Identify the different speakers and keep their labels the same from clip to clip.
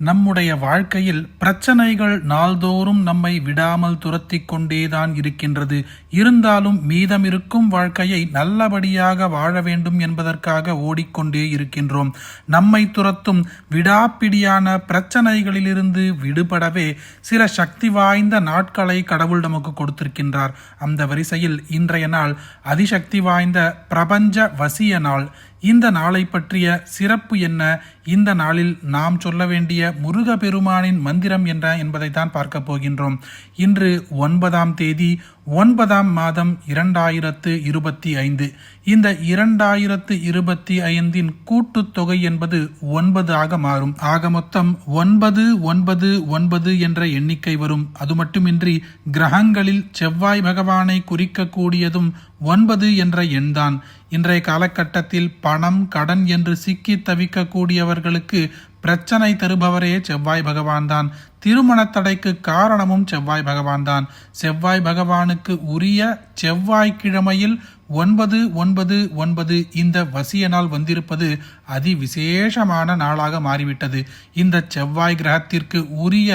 Speaker 1: நம்முடைய வாழ்க்கையில் பிரச்சனைகள் நாள்தோறும் நம்மை விடாமல் துரத்தி கொண்டேதான் இருக்கின்றது. இருந்தாலும் மீதமிருக்கும் வாழ்க்கையை நல்லபடியாக வாழ வேண்டும் என்பதற்காக ஓடிக்கொண்டே இருக்கின்றோம். நம்மை துரத்தும் விடாப்பிடியான பிரச்சனைகளிலிருந்து விடுபடவே சில சக்தி வாய்ந்த நாட்களை கடவுள் நமக்கு கொடுத்திருக்கின்றார். அந்த வரிசையில் இன்றைய நாள் அதிசக்தி வாய்ந்த பிரபஞ்ச வசிய நாள். இந்த நாளை பற்றிய சிறப்பு என்ன? இந்த நாளில் நாம் சொல்ல வேண்டிய முருகப்பெருமானின் மந்திரம் என்ன என்பதை தான் பார்க்க போகின்றோம். இன்று ஒன்பதாம் தேதி ஒன்பதாம் மாதம் இரண்டாயிரத்து இருபத்தி ஐந்து. இந்த இரண்டாயிரத்து இருபத்தி ஐந்தின் கூட்டுத்தொகை என்பது ஒன்பது ஆக மாறும். ஆக மொத்தம் ஒன்பது ஒன்பது ஒன்பது என்ற எண்ணிக்கை வரும். அது மட்டுமின்றி கிரகங்களில் செவ்வாய் பகவானை குறிக்கக்கூடியதும் ஒன்பது என்ற எண்தான். இன்றைய காலகட்டத்தில் பணம் கடன் என்று சிக்கி தவிக்கக்கூடியவர்களுக்கு பிரச்சனை தருபவரே செவ்வாய் பகவான் தான் திருமண தடைக்கு காரணமும் செவ்வாய் பகவான் தான் செவ்வாய் பகவானுக்கு உரிய செவ்வாய்க்கிழமையில் ஒன்பது ஒன்பது ஒன்பது இந்த வசிய நாள் வந்திருப்பது அதி விசேஷமான நாளாக மாறிவிட்டது. இந்த செவ்வாய் கிரகத்திற்கு உரிய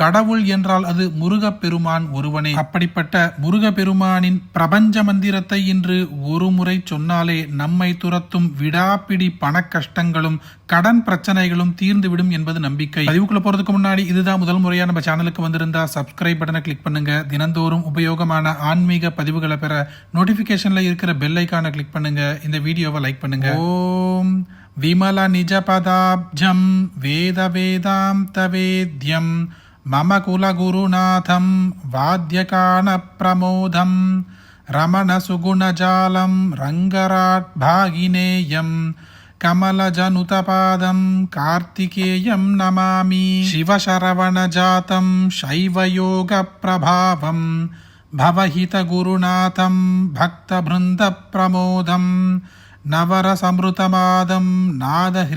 Speaker 1: கடவுள் என்றால் அது முருகப்பெருமான் ஒருவனே. அப்படிப்பட்ட முருகப்பெருமானின் பிரபஞ்ச மந்திரத்தை இன்று ஒரு முறை சொன்னாலே நம்மை துரத்தும் விடாப்பிடி பண கஷ்டங்களும் கடன் பிரச்சனைகளும் தீர்ந்துவிடும் என்பது நம்பிக்கை. பதிவுக்குள்ள போறதுக்கு முன்னாடி இதுதான் முதல் முறையா நம்ம சேனலுக்கு வந்திருந்தா சப்ஸ்கிரைப் பட்டனை கிளிக் பண்ணுங்க. தினந்தோறும் உபயோகமான ஆன்மீக பதிவுகளை பெற நோட்டிபிகேஷன்ல இருக்கிற பெல் ஐக்கானை கிளிக் பண்ணுங்க. இந்த வீடியோவை லைக் பண்ணுங்க. ஓம் விமல நிஜபதாப்ஜம் வேத வேதாந்த வேத்யம் మమ కులగురునాథం వాద్యకానప్రమోదం రమణసుగుణజాలం రంగరాట్భాగినేయం కమలజనుతపాదం కార్తికేయం నమామి శివశరవణజాతం శైవయోగప్రభావం భవహితగురునాథం భక్తబృందప్రమోదం నవరసమృతమాదం నాదహ్రీంకారరూపం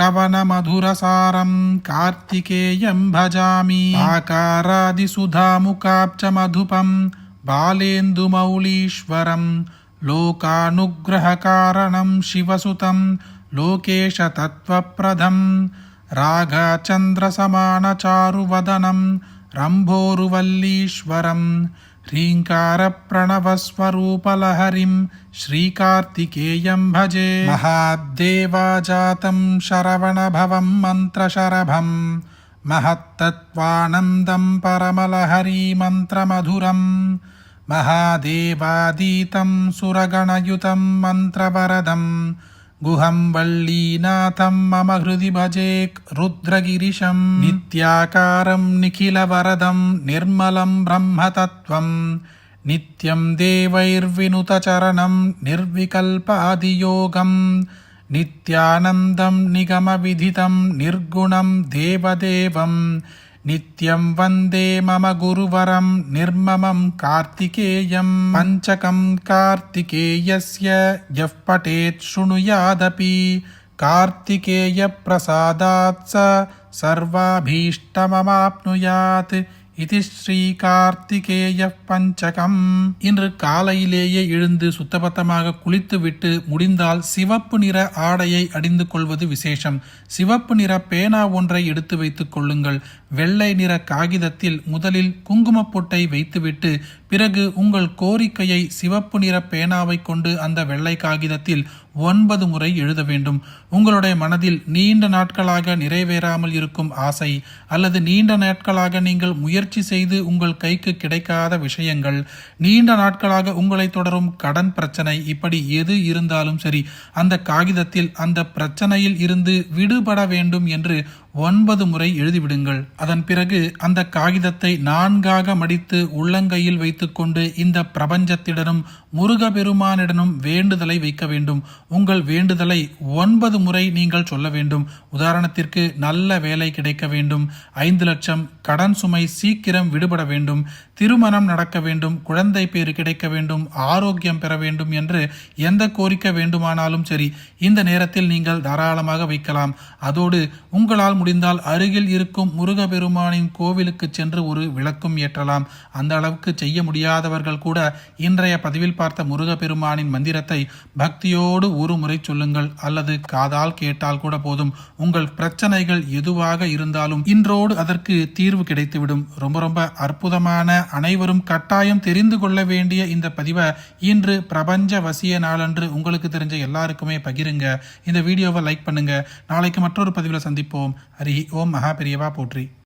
Speaker 1: कवनमधुरसारम् कार्तिकेयं भजामि। आकारादिसुधामुकाब्च मधुपम् बालेन्दुमौलीश्वरम् लोकानुग्रहकारणं शिवसुतं लोकेशतत्त्वप्रधम् राघचन्द्रसमानचारुवदनं रम्भोरुवल्लीश्वरम् ह्रीङ्कारप्रणवस्वरूपलहरिं श्रीकार्तिकेयं भजे। महाद्देवाजातं शरवणभवं मन्त्रशरभं। महत्तत्त्वानन्दं परमलहरीमन्त्रमधुरं। महादेवादीतं सुरगणयुतं मन्त्रवरदम्। गुहं वल्लीनाथं मम हृदि भजेक् रुद्रगिरिशं। नित्याकारं निखिलवरदं निर्मलं ब्रह्मतत्त्वं। नित्यं देवैर्विनुतचरणं निर्विकल्पादियोगं। नित्यानन्दं निगमविधितं निर्गुणं देवदेवम् నిత్యం వందే మమ గురువరం నిర్మమం కార్తికేయం. పంచకం కార్తికేయస్య యః పఠేత్ శృణుయాదపి కార్తికేయ ప్రసాదాత్ స సర్వాభీష్టమమాప్నుయాత్. இது ஸ்ரீ கார்த்திகேய பஞ்சகம். இன்று காலையிலேயே எழுந்து சுத்தபத்தமாக குளித்துவிட்டு முடிந்தால் சிவப்பு நிற ஆடையை அடிந்து கொள்வது விசேஷம். சிவப்பு நிற பேனா ஒன்றை எடுத்து வைத்துக் கொள்ளுங்கள். வெள்ளை நிற காகிதத்தில் முதலில் குங்குமப் பொட்டை வைத்துவிட்டு பிறகு உங்கள் கோரிக்கையை சிவப்பு நிற பேனாவை கொண்டு அந்த வெள்ளை காகிதத்தில் ஒன்பது முறை எழுத வேண்டும். உங்களுடைய மனதில் நீண்ட நாட்களாக நிறைவேறாமல் இருக்கும் ஆசை அல்லது நீண்ட நாட்களாக நீங்கள் முயற்சி செய்து உங்கள் கைக்கு கிடைக்காத விஷயங்கள் நீண்ட நாட்களாக உங்களை தொடரும் கடன் பிரச்சனை இப்படி எது இருந்தாலும் சரி அந்த காகிதத்தில் அந்த பிரச்சனையில் இருந்து விடுபட வேண்டும் என்று ஒன்பது முறை எழுதிவிடுங்கள். அதன் பிறகு அந்த காகிதத்தை நான்காக மடித்து உள்ளங்கையில் வைத்துக்கொண்டு இந்த பிரபஞ்சத்திடனும் முருகபெருமானிடனும் வேண்டுதலை வைக்க வேண்டும். உங்கள் வேண்டுதலை ஒன்பது முறை நீங்கள் சொல்ல வேண்டும். உதாரணத்திற்கு நல்ல வேலை கிடைக்க வேண்டும். ஐந்து லட்சம் கடன் சுமை சீக்கிரம் விடுபட வேண்டும். திருமணம் நடக்க வேண்டும். குழந்தை பேறு கிடைக்க வேண்டும். ஆரோக்கியம் பெற வேண்டும் என்று எந்த கோரிக்கை வேண்டுமானாலும் சரி இந்த நேரத்தில் நீங்கள் தாராளமாக வைக்கலாம். அதோடு உங்களால் முடிந்தால் அருகில் இருக்கும் முருகபெருமானின் கோவிலுக்கு சென்று ஒரு விளக்கும் ஏற்றலாம். அந்த அளவுக்கு செய்ய முடியாதவர்கள் கூட இன்றைய பதிவில் பார்த்த முருகப்பெருமானின் மந்திரத்தை பக்தியோடு ஒரு முறை சொல்லுங்கள். அல்லது காதால் கேட்டால் கூட போதும். உங்கள் பிரச்சனைகள் எதுவாக இருந்தாலும் இன்றோடு அதற்கு தீர்வு கிடைத்துவிடும். ரொம்ப ரொம்ப அற்புதமான அனைவரும் கட்டாயம் தெரிந்து கொள்ள வேண்டிய இந்த பதிவை இன்று பிரபஞ்ச வசிய நாளன்று உங்களுக்கு தெரிஞ்ச எல்லாருக்குமே பகிருங்க. இந்த வீடியோவை லைக் பண்ணுங்க. நாளைக்கு மற்றொரு பதிவில் சந்திப்போம். ஹரி ஓம் மகா பெரியவா போற்றி